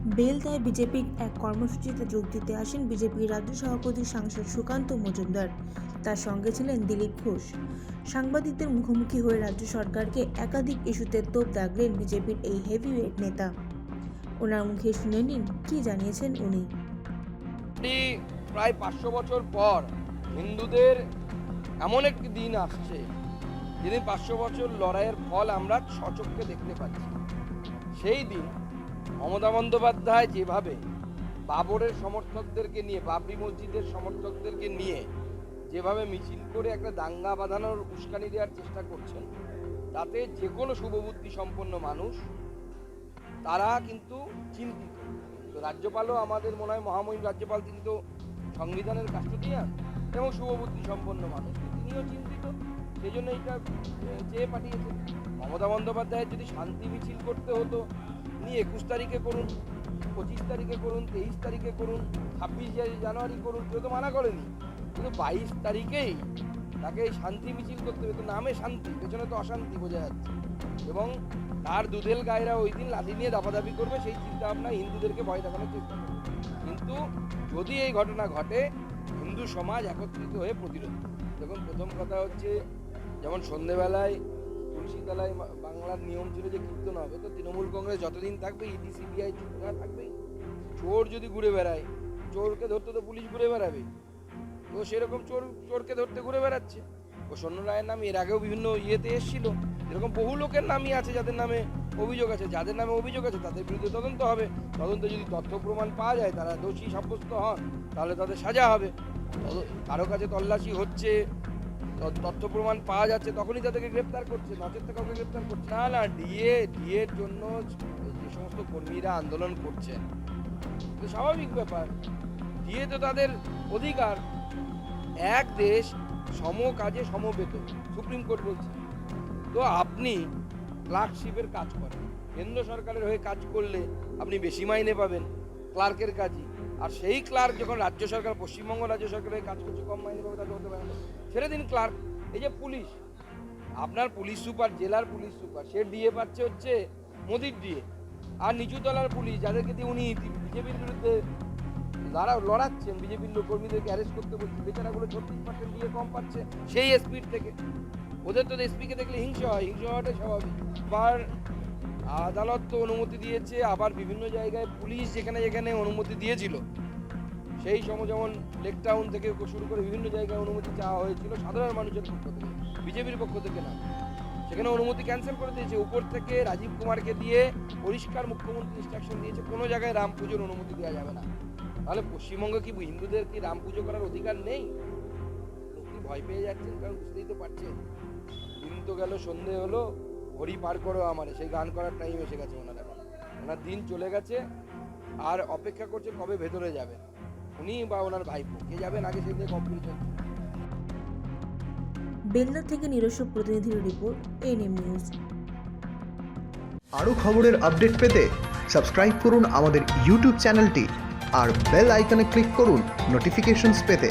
বেলদায় বিজেপির এক কর্মসূচিতে যোগ দিতে আসেন বিজেপির রাজ্য সভাপতি সাংসদ সুকান্ত মজুমদার। তার সঙ্গে ছিলেন দিলীপ ঘোষ। সাংবাদিকদের মুখোমুখি হয়ে রাজ্য সরকারকে একাধিক ইস্যুতে তোপ দাগলেন বিজেপির এই হেভিওয়েট নেতা। ওনার মুখে শুনে নিন, কি জানিয়েছেন উনি? প্রায় পাঁচশো বছর পর হিন্দুদের এমন একটি দিন আসছে, যেদিন পাঁচশো বছর লড়াইয়ের ফল আমরা সচক্ষে দেখতে পাচ্ছি। সেই দিন মমতা বন্দ্যোপাধ্যায় যেভাবে বাবরের সমর্থকদেরকে নিয়ে বাবরি মসজিদের সমর্থকদেরকে নিয়ে যেভাবে মিছিল করে একটা দাঙ্গা বাঁধানোর উস্কানি দেওয়ার চেষ্টা করছেন তাতে যে কোনো শুভবুদ্ধি সম্পন্ন মানুষ তারা কিন্তু চিন্তিত। তো রাজ্যপালও আমাদের মনে হয় মহামহিম রাজ্যপাল তিনি তো সংবিধানের কাস্টোডিয়ান এবং শুভবুদ্ধি সম্পন্ন মানুষ তিনিও চিন্তিত। সেই জন্য আহ, চেয়ে পাঠিয়েছেন। মমতা বন্দ্যোপাধ্যায়ের যদি শান্তি মিছিল করতে হতো উনি একুশ তারিখে করুন, পঁচিশ তারিখে করুন, তেইশ তারিখে করুন, ছাব্বিশ জানুয়ারি করুন, কেউ তো মানা করেনি। কিন্তু বাইশ তারিখেই তাকে শান্তি মিছিল করতে হবে। তো নামে শান্তি, পেছনে তো অশান্তি বোঝা যাচ্ছে। এবং তার দুধেল গায়েরা ওই দিন লাঠি নিয়ে দাপাদাপি করবে, সেই চিন্তা ভাবনা হিন্দুদেরকে ভয় দেখানোর চেষ্টা করবে। কিন্তু যদি এই ঘটনা ঘটে, হিন্দু সমাজ একত্রিত হয়ে প্রতিরোধ। দেখুন, প্রথম কথা হচ্ছে, যেমন সন্ধেবেলায় তুলসীতলায় বাংলার নিয়ম ছিল যে কীর্তন হবে, তো তৃণমূল কংগ্রেস যতদিন থাকবে, ইডি, সিবিআই থাকবেই। চোর যদি ঘুরে বেড়ায়, চোরকে ধরতে তো পুলিশ ঘুরে বেড়াবে। তো সেরকম চোর, চোরকে ধরতে ঘুরে বেড়াচ্ছে। ও সৈন্য রায়ের নাম এর আগেও বিভিন্ন ইয়েতে এসেছিল। এরকম বহু লোকের নামই আছে যাদের নামে অভিযোগ আছে। যাদের নামে অভিযোগ আছে, তাদের বিরুদ্ধে তদন্ত হবে। তদন্তে যদি তথ্য প্রমাণ পাওয়া যায়, তারা দোষী সাব্যস্ত হন, তাহলে তাদের সাজা হবে। কারও কাছে তল্লাশি হচ্ছে তথ্য প্রমাণ পাওয়া যাচ্ছে, তখনই তাদেরকে গ্রেপ্তার করছে নচেত কাউকে গ্রেপ্তার করছে। না না ডিএ ডিএর জন্য যে সমস্ত কর্মীরা আন্দোলন করছেন স্বাভাবিক ব্যাপার। ডিএ তো তাদের অধিকার। এক দেশ সম কাজে সমবেতন সুপ্রিম কোর্ট বলছে। তো আপনি ক্লার্কশিপের কাজ করেন। কেন্দ্র সরকারের হয়ে কাজ করলে আপনি বেশি মাইনে পাবেন, ক্লার্কের কাজই। আর সেই ক্লার্ক যখন রাজ্য সরকার, পশ্চিমবঙ্গ রাজ্য সরকারের কাজ করছে, কম মাইনে পাবে, তাকে হতে পারে ছেড়ে দিন ক্লার্ক। এই যে পুলিশ, আপনার পুলিশ সুপার, জেলার পুলিশ সুপার, সে ডিএ পাচ্ছে হচ্ছে মোদির ডিএ আর নিচুতলার পুলিশ, যাদেরকে দিয়ে উনি বিজেপির বিরুদ্ধে যারা লড়াচ্ছেন, বিজেপির লোক কর্মীদেরকে অ্যারেস্ট করতে বলছে, বেচারাগুলো ছত্রিশ পার্সেন্ট দিয়ে কম পাচ্ছে, সেই এসপির থেকে। ওদের তো এসপিকে দেখলে হিংসা হয়, হিংসা হওয়াটাই স্বাভাবিক। আবার আদালত তো অনুমতি দিয়েছে, আবার বিভিন্ন জায়গায় পুলিশ যেখানে যেখানে অনুমতি দিয়েছিল। সেই সময় যেমন লেক টাউন থেকে শুরু করে বিভিন্ন জায়গায় অনুমতি চাওয়া হয়েছিল সাধারণ মানুষের পক্ষ থেকে, বিজেপির পক্ষ থেকে না। সেখানে অনুমতি ক্যান্সেল করে দিয়েছে। উপর থেকে রাজীব কুমারকে দিয়ে পরিষ্কার মুখ্যমন্ত্রী ইনস্ট্রাকশন দিয়েছে, কোনো জায়গায় রাম পুজোর অনুমতি দেওয়া যাবে না। তাহলে পশ্চিমবঙ্গে কি হিন্দুদের কি রাম পুজো করার অধিকার নেই? লোকটি ভয় পেয়ে যাচ্ছেন কারণ বুঝতেই তো পারছেন। দিন তো গেল, সন্ধে হলো হরি পার করো আমারে। সেই গান করার টাইম এসে গেছে ওনার এখন। ওনার দিন চলে গেছে, আর অপেক্ষা করছে কবে ভেতরে যাবে। উনি বা ওনার ভাইপো কে যাবেন আগে সেই কমপ্লিট কম্পিটিশন বেলদা থেকে নিজস্ব প্রতিনিধির রিপোর্ট এনএম নিউজ আরও খবরের আপডেট পেতে সাবস্ক্রাইব করুন আমাদের ইউটিউব চ্যানেলটি আর বেল আইকনে ক্লিক করুন নোটিফিকেশনস পেতে।